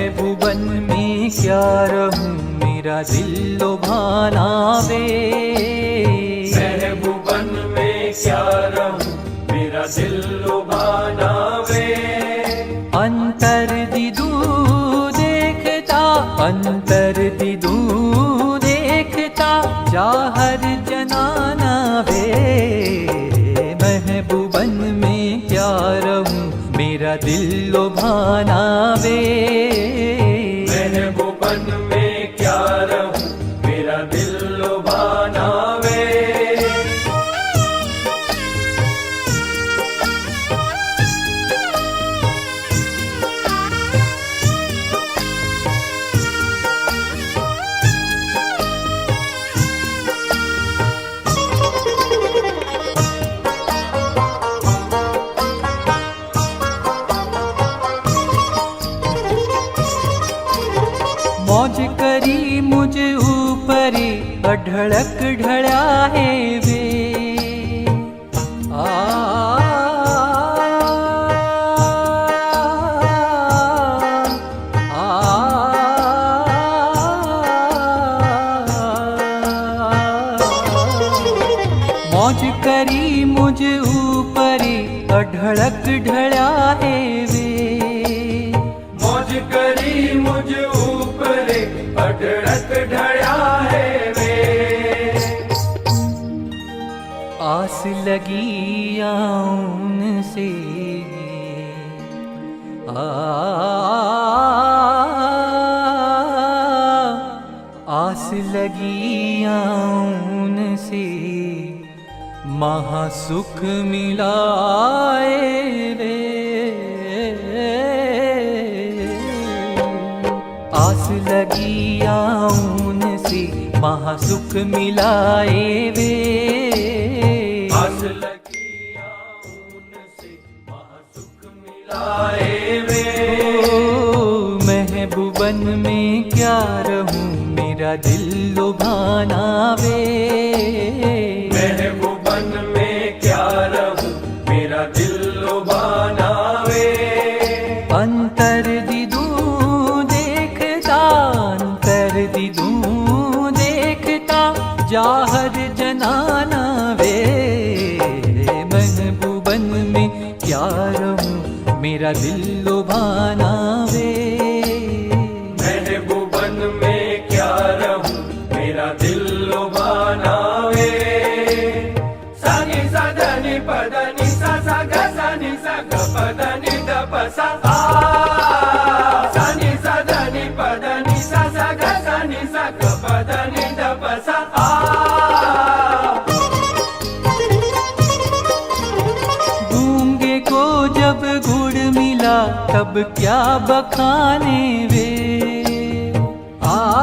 महबूबन में क्या रहूँ? मेरा दिल लुभाना वे महबूबन में क्या रहूँ? मेरा दिल लुभाना वे अंतर दिदू देखता अंतर दिदू देखता चाहर जनाना वे महबूबन में क्या रहूँ? मेरा दिल लुभाना वे मौज करी मुझ ऊपरी अढड़क ढड़ा है वे। मौज करी मुझ ऊपर अडड़क ढड़ा है वे। आस लगी आऊन से आ आस लगी आऊन से महासुख मिलाए वे। आस लगी आऊन से, महासुख मिलाए वे। आस लगी महासुख मिलाए महबूबन में क्या रहूँ, मेरा दिल लुभाना वे। रहूँ क्या बखाने वे? आ।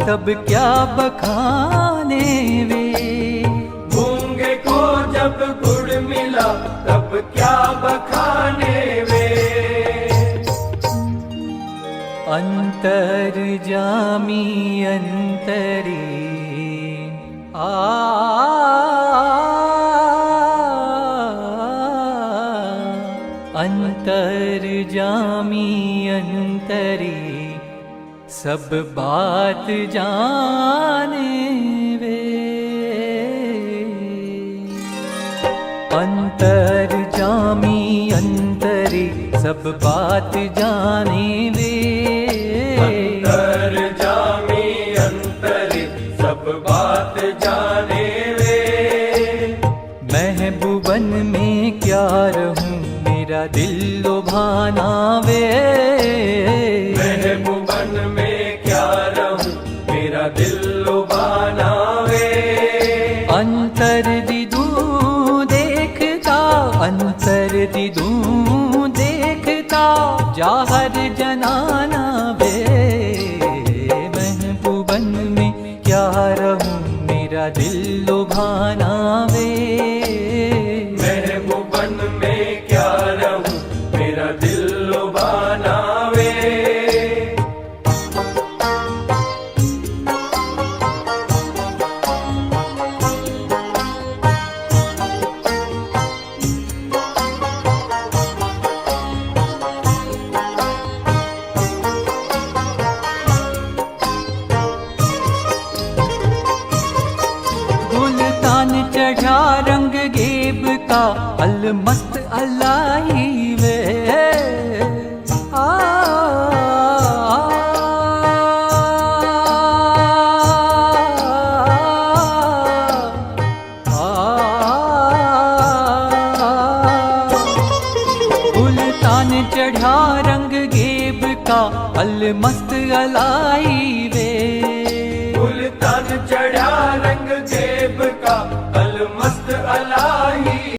तब क्या जामि अन्तरे आ। अन्तर्जमि अन्तरे सब बात जाने अन्तर्जी अन्तरे सब बात जाने वे अंतर जामी अंतरी सब बात जाने वे महबूबन में क्या रहूँ मेरा दिल लुभाना वे। महबूबन में क्या रहूँ मेरा दिल लुभाना वे। अंतर का अल मस्त अलाई